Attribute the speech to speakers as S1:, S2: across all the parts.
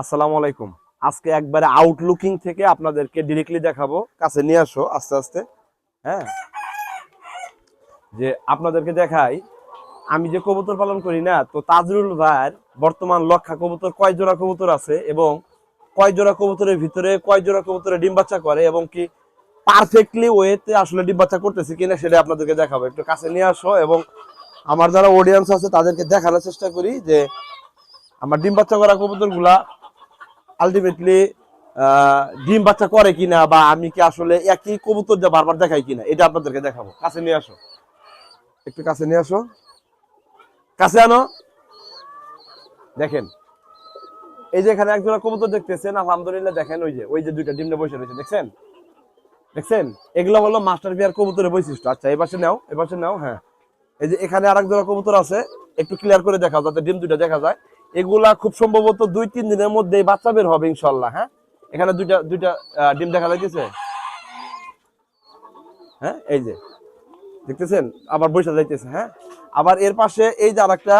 S1: আসসালামু আলাইকুম। আজকে একবারে আউটলুকিং থেকে আপনাদেরকে ডিরেক্টলি দেখাবো। কাছে নিয়ে আসো আস্তে আস্তে। হ্যাঁ? যে আপনাদেরকে দেখাই, আমি যে কবুতর পালন করি না, তো তাজরুল ভাইয়ের বর্তমান লক্ষা কবুতর কয় জোড়া কবুতর আছে এবং কয় জোড়া কবুতরের ভিতরে কয় জোড়া কবুতরে ডিম বাচ্চা করে এবং কি পারফেক্টলি ওয়েতে আসলে ডিম বাচ্চা করতেছে কিনা সেটা আপনাদেরকে দেখাবো। একটু কাছে নিয়ে আসো এবং আমার যারা অডিয়েন্স আছে তাদেরকে দেখানোর চেষ্টা করি যে আমার ডিম বাচ্চা করা কবুতরগুলা আলটিমেটলি ডিম বাচ্চা করে কিনা বা আমি কি আসলে একই কবুতর যা বারবার দেখাই কিনা, এটা আপনাদেরকে দেখাবো। কাছে নিয়ে আসো। একটু কাছে নিয়ে আসো। কাছে আনো। দেখেন, এই যে এখানে একজোড়া কবুতর দেখতেছেন, আলহামদুলিল্লাহ দেখেন, ওই যে ওই যে দুইটা ডিমটা বসে রয়েছে, দেখছেন? দেখছেন? এগুলো হলো মাস্টার বিয়ার কবুতরের বৈশিষ্ট্য। আচ্ছা এই পাশে নাও, এই পাশে নাও হ্যাঁ। এই যে এখানে আরেক জোড়া কবুতর আছে, একটু ক্লিয়ার করে দেখাও, যাতে ডিম দুইটা দেখা যায়। এগুলা খুব সম্ভবত দুই, তিন দিনের মধ্যে বাচ্চা বের হবে, ইনশাল্লাহ হ্যাঁ? এখানে দুইটা দুইটা ডিম দেখা যাইতেছে? হ্যাঁ এই যে, দেখতেছেন? আবার বৈশা যাইতেছে হ্যাঁ? আবার এর পাশে এই যে আর একটা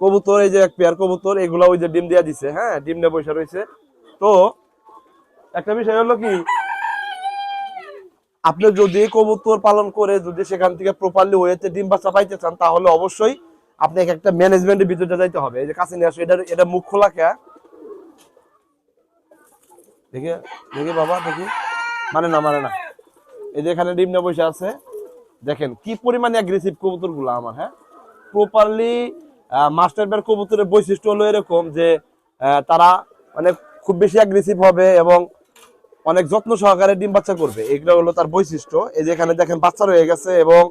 S1: কবুতর, এই যে এক পেয়ার কবুতর, এগুলা ওই যে ডিম দিয়া দিছে হ্যাঁ? ডিম নিয়ে বৈশা রয়েছে তো, একটা বিষয় হলো কি, আপনি যদি কবুতর পালন করে যদি সেখান থেকে প্রপারলি ওয়েতে ডিম বাচ্চা পাইতে চান, তাহলে অবশ্যই আপনাকে একটা ম্যানেজমেন্টের ভিতরে যাইতে হবে। এই যে কাছে নিয়ে আসো, এটা এটা মুখ খোলা কে? দেখি দেখি বাবা, দেখি। মানে না মানে না। এই যে এখানে ডিম নিয়ে বসে আছে। দেখেন, কি পরিমাণে অ্যাগ্রেসিভ কবুতরগুলো আমার হ্যাঁ? প্রপারলি মাস্টার বের কবুতরের বৈশিষ্ট্য হলো এরকম যে তারা মানে খুব বেশি অ্যাগ্রেসিভ হবে এবং অনেক যত্ন সহকারে ডিম বাচ্চা করবে। এগুলো হলো তার বৈশিষ্ট্য। এই যে এখানে দেখেন বাচ্চা রয়ে গেছে এবং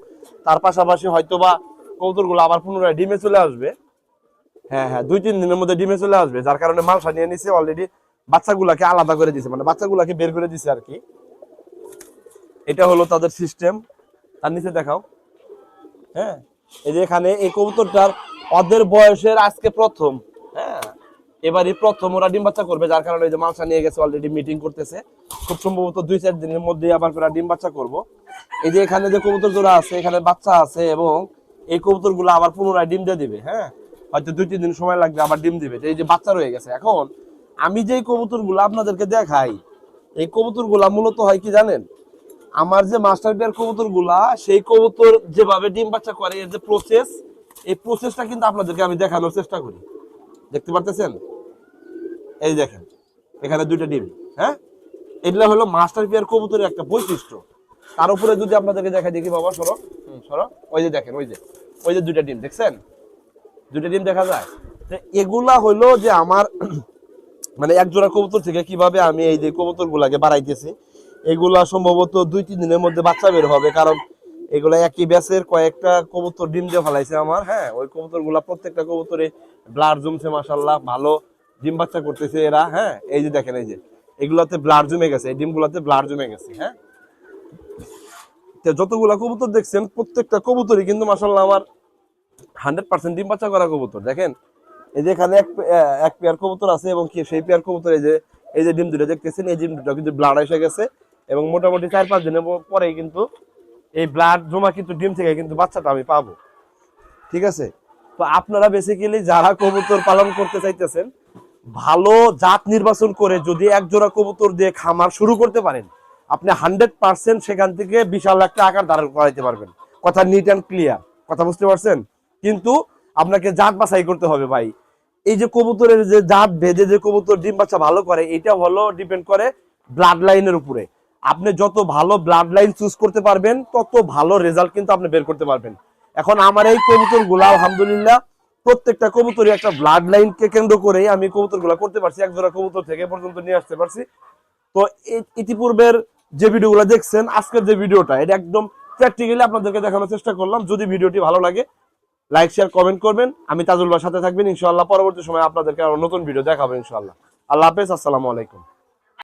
S1: তার পাশাপাশি হয়তোবা কবুতরগুলো আবার পুনরায় ডিমে চলে আসবে। হ্যাঁ হ্যাঁ দুই, তিন দিনের মধ্যে ডিমে চলে আসবে, যার কারণে মালসা নিয়ে নিছে অলরেডি বাচ্চাগুলাকে আলাদা করে দিছে মানে বাচ্চাগুলাকে বের করে দিছে আর কি। এটা হলো তাদের সিস্টেম তার নিচে দেখাও। হ্যাঁ এই যে এখানে এই কবুতরটার ওদের বয়সের আজকে প্রথম। হ্যাঁ এবারই প্রথম ওরা ডিম বাচ্চা করবে, যার কারণে যে মালসা নিয়ে গেছে অলরেডি মিটিং করতেছে। খুব সম্ভবত দুই, চার দিনের মধ্যে আবার ফেরা ডিম বাচ্চা করব। এই যে এখানে যে কবুতর জোড়া আছে, এখানে বাচ্চা আছে এবং এই কবুতরগুলো আবার পুনরায় ডিম দিয়ে দিবে হ্যাঁ? হয়তো দুই, তিন দিন সময় লাগবে আবার ডিম দিবে। এই যে বাচ্চা রয়ে গেছে, এখন আমি যে কবুতরগুলো আপনাদেরকে দেখাই, এই কবুতরগুলা মূলত হয় কি জানেন? আমার যে মাস্টার বিয়ার কবুতরগুলা সেই কবুতর যেভাবে ডিম বাচ্চা করে, এর যে প্রসেস এই প্রসেসটা কিন্তু আপনাদেরকে আমি দেখানোর চেষ্টা করি। দেখতে পারতেছেন? এই দেখেন, এখানে দুইটা ডিম হ্যাঁ? এগুলা হলো মাস্টার পিয়ার কবুতরের একটা বৈশিষ্ট্য। তার উপরে যদি আপনাদেরকে দেখা দেখি বাবা, সরো। সরো। ওই যে দেখেন, ওই যে ওই যে দুইটা ডিম, দেখছেন? দুইটা ডিম দেখা যায়? এগুলা হলো যে আমার মানে এক জোড়া কবুতর থেকে কীভাবে আমি এই যে কবুতর গুলাকে বাড়াইতেছি, এগুলা সম্ভবত দুই, তিন দিনের মধ্যে বাচ্চা বের হবে, কারণ এগুলা একই ব্যাসের কয়েকটা কবুতর ডিম দিয়ে ফেলাইছে আমার হ্যাঁ? ওই কবুতরগুলা প্রত্যেকটা কবুতরে ব্লাড জমছে মাসাল্লাহ ভালো ডিম বাচ্চা করতেছে এরা হ্যাঁ? এই যে দেখেন, এই যে, এগুলাতে ব্লাড জমে গেছে, এই ডিমগুলাতে ব্লাড জমে গেছে হ্যাঁ? যতগুলা কবুতর দেখছেন, প্রত্যেকটা কবুতরই কিন্তু মাসাল্লাহ আমার হান্ড্রেড পার্সেন্ট ডিম বাচ্চা করা কবুতর। দেখেন, এই যে এখানে এক এক পেয়ার কবুতর আছে এবং কি সেই পেয়ার কবুতর এই যে এই যে ডিম দুটো দেখতেছেন, এই ডিম দুটো কিন্তু ব্লাড এসে গেছে এবং মোটামুটি চার পাঁচ দিনের পরেই কিন্তু এই ব্লাড জমা কিন্তু ডিম থেকে কিন্তু বাচ্চাটা আমি পাবো। ঠিক আছে? তো আপনারা বেসিক্যালি যারা কবুতর পালন করতে চাইতেছেন, ভালো জাত নির্বাচন করে যদি এক জোড়া কবুতর দিয়ে খামার শুরু করতে পারেন আপনি হান্ড্রেড পার্সেন্ট সেখান থেকে বিশাল একটা আকার ধারণ করাইতে পারবেন। কথা নিট অ্যান্ড ক্লিয়ার কথা বুঝতে পারছেন? কিন্তু আপনাকে জাত বাছাই করতে হবে ভাই। এই যে কবুতরের যে জাত ভেদে যে কবুতর ডিম বাচ্চা ভালো করে, এটা হলো ডিপেন্ড করে ব্লাড লাইনের উপরে। আপনি যত ভালো ব্লাড লাইন চুজ করতে পারবেন, তত ভালো রেজাল্ট কিন্তু আপনি বের করতে পারবেন। এখন আমার এই কবুতরগুলা আলহামদুলিল্লাহ, প্রত্যেকটা কবুতরই একটা ব্লাড লাইনকে কেন্দ্র করেই আমি কবুতরগুলা করতে পারছি। এক জোড়া কবুতর থেকে পর্যন্ত নিয়ে আসতে পারছি। তো ইতিপূর্বের যে ভিডিওগুলো দেখছেন, আজকের যে ভিডিওটা, এটা একদম প্র্যাকটিক্যালি আপনাদেরকে দেখানোর চেষ্টা করলাম। যদি ভিডিওটি ভালো লাগে লাইক শেয়ার কমেন্ট করবেন। আমি তাজুল ভাই সাথে থাকবেন। ইনশাআল্লাহ পরবর্তী সময় আপনাদেরকে আরও নতুন ভিডিও দেখাবো ইনশাআল্লাহ। আল্লাহ হাফেজ, আসসালামু আলাইকুম।